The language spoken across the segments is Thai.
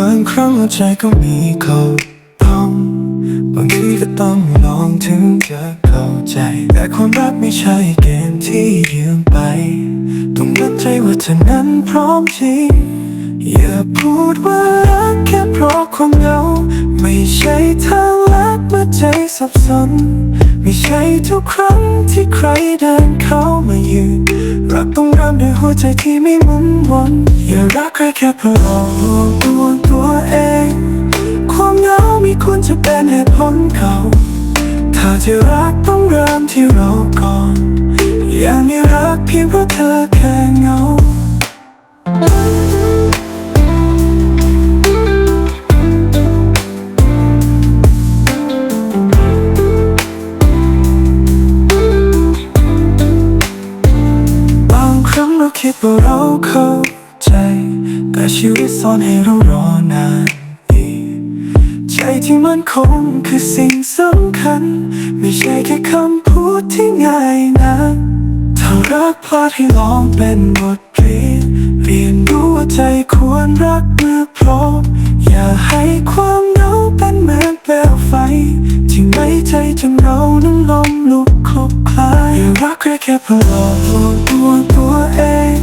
างครั้งหัวใจก็มีเขาต้องบางทีก็ต้องลองถึงจะเข้าใจ แต่ความรักไม่ใช่เกมที่ยืมไป ต้องมั่นใจว่าเธอนั้นพร้อมจริงอย่าพูดว่ารักแค่เพราะความเหงา ไม่ใช่ทางลัดเมื่อใจสับสน ไม่ใช่ทุกครั้งที่ใครเดินเข้ามายืน รักต้องเริ่มด้วยหัวใจที่ไม่หมุนวนอย่ารักใครแค่เพราะ ควรจะเป็นเหตุผลเขาถ้าจะรักต้องเริ่มที่เราก่อน อย่ามีรักเพียงเพราะเธอแค่เงาบางครั้งเราคิดว่าเราเข้าใจ แต่ชีวิตสอนให้เรารอนาน ใจที่มันคงคือสิ่งสำคัญ ไม่ใช่แค่คำพูดที่ง่ายนะถ้ารักพลาดให้ลองเป็นบทเรียนเรียนรู้ว่าใจควรรักเมื่อพร้อม อย่าให้ความเหงาเป็นเหมือนเปลวไฟ ที่ไม่ใจจนเรานั้นล้มลุกคลุกคลายอย่ารักแค่แค่เพราะเราตัวตัวเอง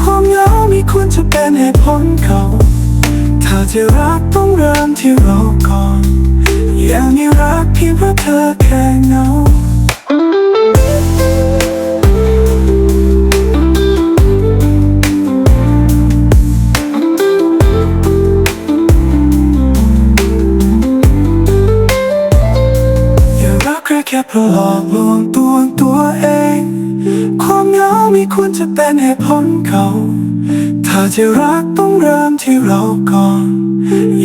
ความเหงาไม่ควรจะเป็นเหตุผลเขา ถ้าจะรักต้องเริ่มที่เราก่อนอย่ามีรักเพียงเพราะเธอแค่เหงาอย่ารักแค่แค่เพราะหลอกลวงตัวตัวเอง ความเหงาไม่ควรจะเป็นเหตุผลเขา ถ้าจะรักต้องเริ่มที่เราก่อน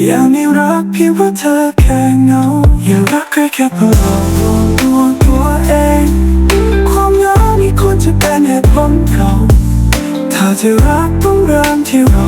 อย่างนี้รักเพียงเพราะเธอแค่เงา อย่ารักใครแค่เพราะหลอกลวงตัวตัวเอง ความเหงาไม่ควรจะเป็นเหตุผลเขา ถ้าจะรักต้องเริ่มที่เรา